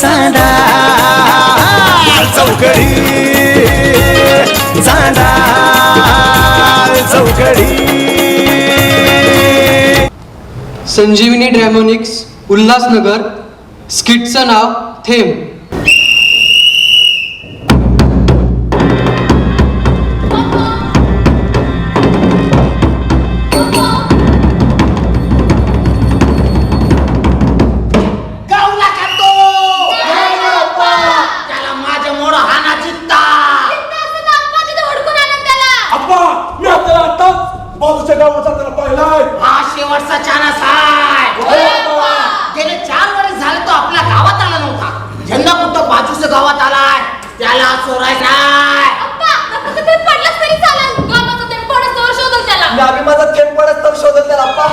चांदा. चौकडी. चांदा. चौकडी. संजीवनी ड्रॅमोनिक्स उल्हासनगर स्किटचं नाव थेंब. त्याला चोरायचा मी आम्ही माझा थेंब पडत तर शोधत त्याला अप्पा.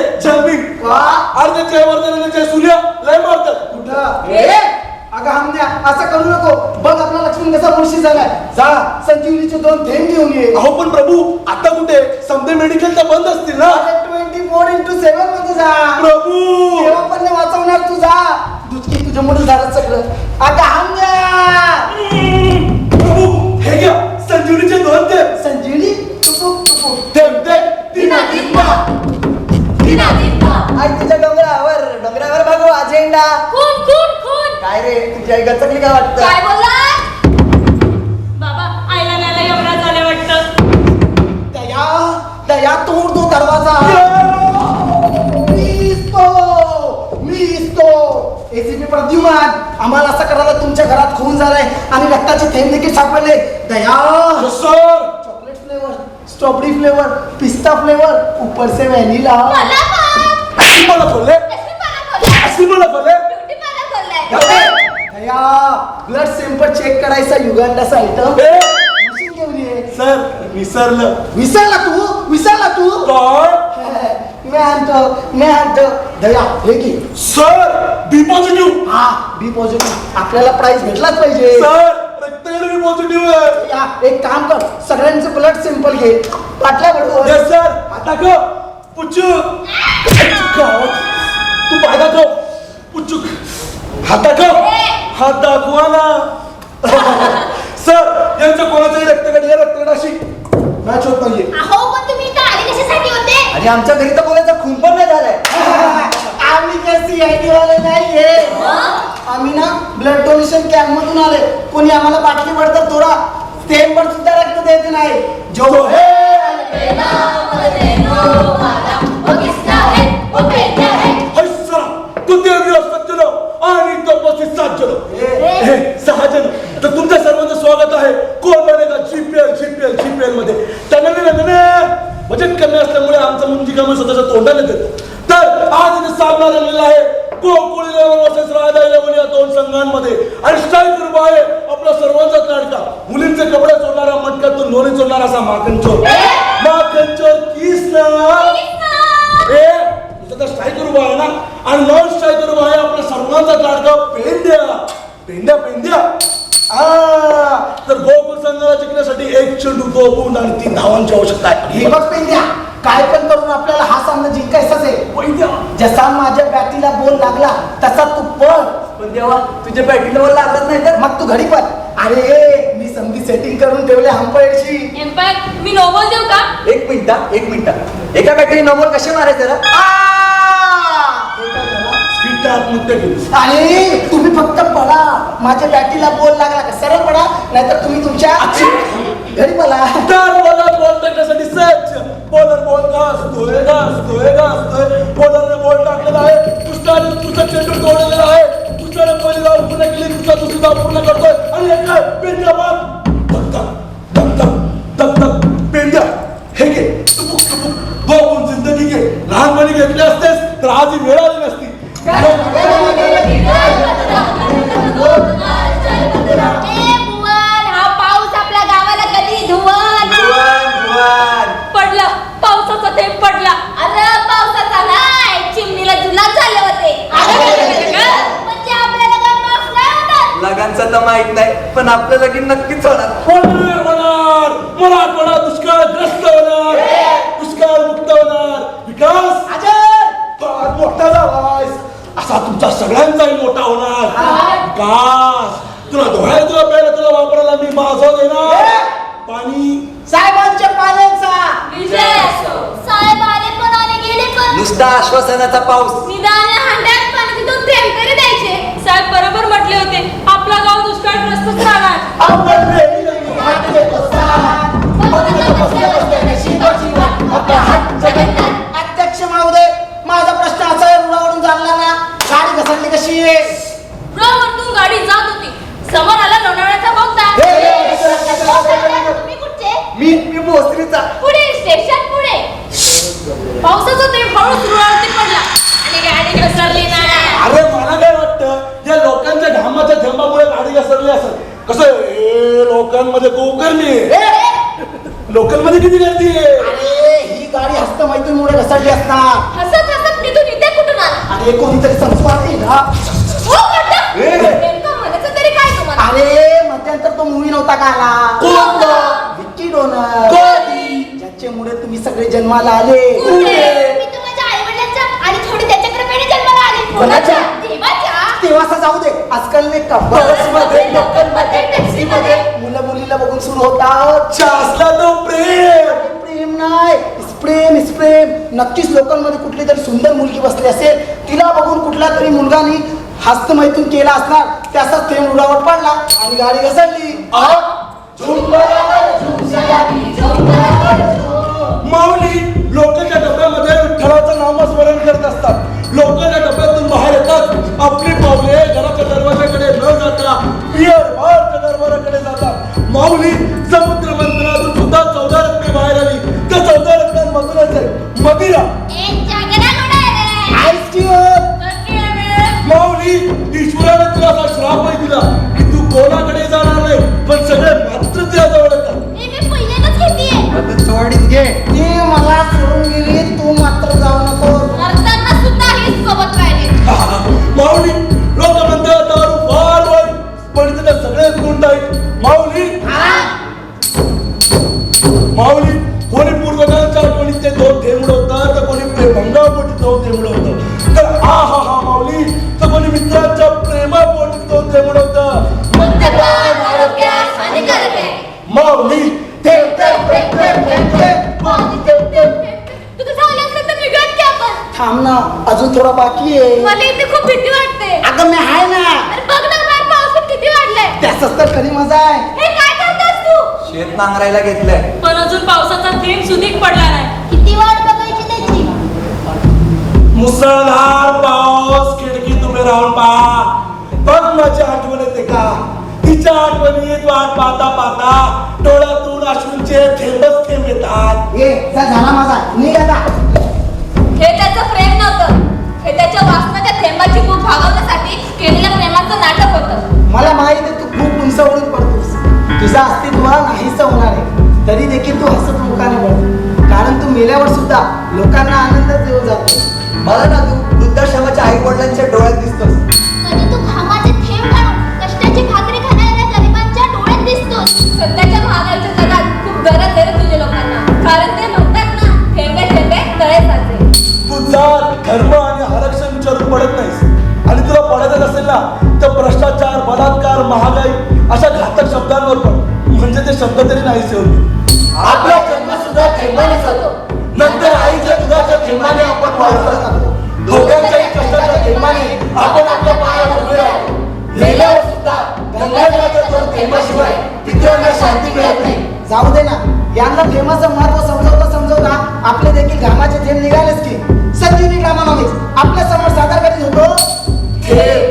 कळायचं तुमचं ते जम्पिंग वा. अर्धे ते वरते ते सुल्या लय मारतात. कुठं? अगं हमद्या असं करू नको. बघ आपला लक्ष्मण कसा मुळशी झालाय जा संजीवनीचे दोन थेंब घेऊन ये. अहो पण प्रभू आता कुठे? समजे मेडिकल तर बंद असतील ना? ट्वेंटी फोर इंटू सेव्हनमध्ये जा. प्रभू! तेव्हा पण वाचवणार तू जा. दुचकी तुझ्या मुळे झालं सगळं. अगं हमद्या काय रे तुझी आई गचकली काय वाटतं? काय बोलला बाबा आईला न्यायला एवढा झालं वाटतं. दया दया तोड तो दरवाजा. मीच तो मीच तो एसीपी प्रद्युमान आम्हाला असं करायला तुमच्या घरात खून झालाय आणि रक्ताचे थेंब देखील सापडले. Daya. Chocolate flavour strawberry flavour पिस्ता फ्लेवर ऊपर से व्हॅनिला मला पण. मला बोलले मला बोलले ब्युटी पार्लर बोललाय दया ब्लड सॅम्पल चेक करायचा युगांडाचा आयटम ए! मशीन घेऊन ये. सर विसरलं. विसरला तू? विसरला तू? काय? मी आणतो मी आणतो. दया हे घे. सर बी पॉझिटिव्ह हा बी पॉझिटिव्ह आपल्याला प्राइस भेटलाच पाहिजे. सर रक्ताकडे बी पॉझिटिव्ह आहे. या, एक काम कर. सगळ्यांचं ब्लड सॅम्पल घे. पाटल्या बरोबर येस सर आता का पुचूक तू पाय दाखव पुचूक हात दाखव हात दाखवा ना सर यांचं कोणाचंही रक्त काढलं रक्त अशी मॅच होत नाहीये. अहो पण तुम्ही इथं आले कशासाठी होते? आणि आमच्या घरी तर कोणाचा खून पण नाही झालाय. आम्ही काय सीआयडी वाले नाहीये. आम्ही ना ब्लड डोनेशन कॅम्प मधून आले कोणी आम्हाला बाटली पडतात थोडा स्टेमवर सुद्धा रक्त देत नाही. जो हे! रंगलेला आहे. Kokuli level versus Radha level या दोन संघांमध्ये. आणि स्ट्राईक उभा आहे आपला सर्वांचाच लाडका. मुलींचे कपडे चोरणारा मटक्यातून लोणी चोरणारा असा माखन चोर माखन चोर किस ना? ए उभा आहे ना? आणि नॉन स्ट्रायकर उभा आहे आपला सर्वांचा लाडका पेंड्या. पेंड्या पेंड्या. आ, तर गोकुळ संघाला जिंकण्यासाठी एक चेंडू आणि तीन धावांची आवश्यकता आहे. हे बघ पेंड्या काय पण करून आपल्याला हा सामना जिंकायचाच आहे. वैद्य जसा माझ्या बॅटीला बोल लागला तसा तू पळ. पण तेव्हा तुझ्या बॅटीला बोल लागत नाही तर? मग तू घडी पळ. अरे मी समधी सेटिंग करून ठेवले हंपायरची एम्पायर मी नोबल देऊ का? एक मिनिट एक मिनिट. एका बॅटरी नंबर कसे मारायचे रे? स्किट आत्महत्या केली आणि तुम्ही फक्त पळा. माझ्या बॅटीला बोल लागला का? सरळ पडा नाहीतर तुम्ही तुमच्या घरी पळा. तर मला बॉल टाकण्यासाठी सज्ज बॉलर बॉल घासतोय घासतोय घासतोय बॉलरने तर माहीत नाही पण आपलं लगीन नक्कीच होणार. होणार मराठवाडा दुष्काळग्रस्त होणार. दुष्काळ मुक्त होणार. विकास फार मोठा झालायस असा तुमचा सगळ्यांचाही मोठा होणार. विकास. तुला धोळ्या तुला प्यायला तुला वापरायला मी माझा देणार. पाणी. साहेबांच्या पाण्याचा विजय असो. साहेब आले पण आणि गेले पण. नुसता आश्वासनाचा पाऊस. निदान हांड्यात पाण्याचे दोन थेंब तरी द्यायचे. साहेब बरोबर म्हटले होते. अध्यक्ष महोदय माझा प्रश्न असा आहे रुळावरून चालला ना गाडी घसरली कशी आहे? रोडवरतून गाडी जात होती. समोर आला लोणावळ्याचा बोगदा. मी मी भोसरीचा. पुढे स्टेशन पुढे. पावसाचा थेंब हळूच रुळावरती पडला. आणि गाडी घसरली नाही. अरे मला काय वाटतं या लोकांच्या घामाच्या थेंबामुळे गाडी घसरली असेल. कसं? हे लोकांमध्ये गोकरणी लोकलमध्ये किती गर्दी आहे? अरे ही गाडी घसरली असणार. हसत हसत निघून इथे कुठून आला? अरे कोणीतरी संस्कार ना? हो वाटतं? नेमकं म्हणायचं तरी काय तुम्हाला? अरे मध्यंतर तो मूवी नव्हता का आला? कोण तो? विक्की डोनर? ज्याच्यामुळे तुम्ही सगळे जन्माला आले. कुठे? मी तर माझ्या आईवडिलांच्या आणि थोडी त्याच्या कृपेने जन्माला आले. कोणाच्या? तेव्हा जाऊ दे. आजकाल नाही का? लोकलमध्ये टॅक्सीमध्ये मुलं मुलीला बघून सुरू होतात. शासला तो प्रेम. प्रेम नाही. प्रेम इस प्रेम. नक्कीच लोकांमध्ये कुठली तरी सुंदर मुलगी बसली असेल तिला बघून कुठला तरी मुलगानी हस्तमैथून केला असणार त्याचाच थेंब उडावट पडला आणि गाडी घसरली. माऊली लोकांच्या डब्यामध्ये विठ्ठलाचं नामस्मरण करत असतात. लोकांच्या पावले घराच्या दरवाजाकडे न जाता पियर बारच्या दरवाजाकडे जातात माऊली समुद्र मंथनातून सुद्धा चौदा रत्ने बाहेर आली. त्या चौदा रत्नांमधूनच आहे. मदिरा. माऊली ईश्वराने तुला असा श्रापही दिला की तू कोणाकडे जाणार नाही पण सगळे मात्र तुझ्या जवळ येतात चोडीत घे. ना अजून थोडा बाकी आहे. मला इथे खूप भीती वाटते. अगं मी आहे ना. अरे बघ ना बाहेर पाऊस किती वाढलाय. त्याच तर खरी मजा आहे. हे काय करतोस तू? शेत नांगरायला घेतलंय. पण अजून पावसाचा थेंब सुधीक पडला नाही किती वाट बघायची त्याची? मुसळधार पाऊस खिडकीत उभे राहून पहा. बघ माझी आठवण येते का? तिच्या आठवणीत वाट पाहता पाहता डोळ्यातून अश्रूंचे थेंबच थेंब येतात. ये जा झाला माझा. निघ आता. भागवण्यासाठी केलेल्या प्रेमाचं नाटक होतं. मला माहीत आहे तू खूप उंचावरून पडतोस. तुझा अस्तित्व नाहीच होणार आहे. तरी देखील तू हसत मुखाने पडतो कारण तू मेल्यावर सुद्धा लोकांना आनंद देऊ जातो मला ना तू वृद्धाश्रमाच्या आई वडिलांच्या डोळ्यात दिसतोस. तर महागाई अशा घातक शब्दांवर पण. म्हणजे ते शब्द तरी नाही आपला जन्म सुद्धा थेंबाने जातो. नंतर आईच्या दुधाच्या थेंबाने आपण वाढत जातो कष्टाच्या थेंबाने आपण आपल्या पायावर उभे राहतो. सुद्धा थेंबाशिवाय शांती मिळत नाही. जाऊ दे ना. यांना थेंबाचं महत्त्व समजवता समजवता आपले देखील घामाचे थेंब निघालेच की. संजीवनी मागेच आपल्यासमोर सादर करीत होतो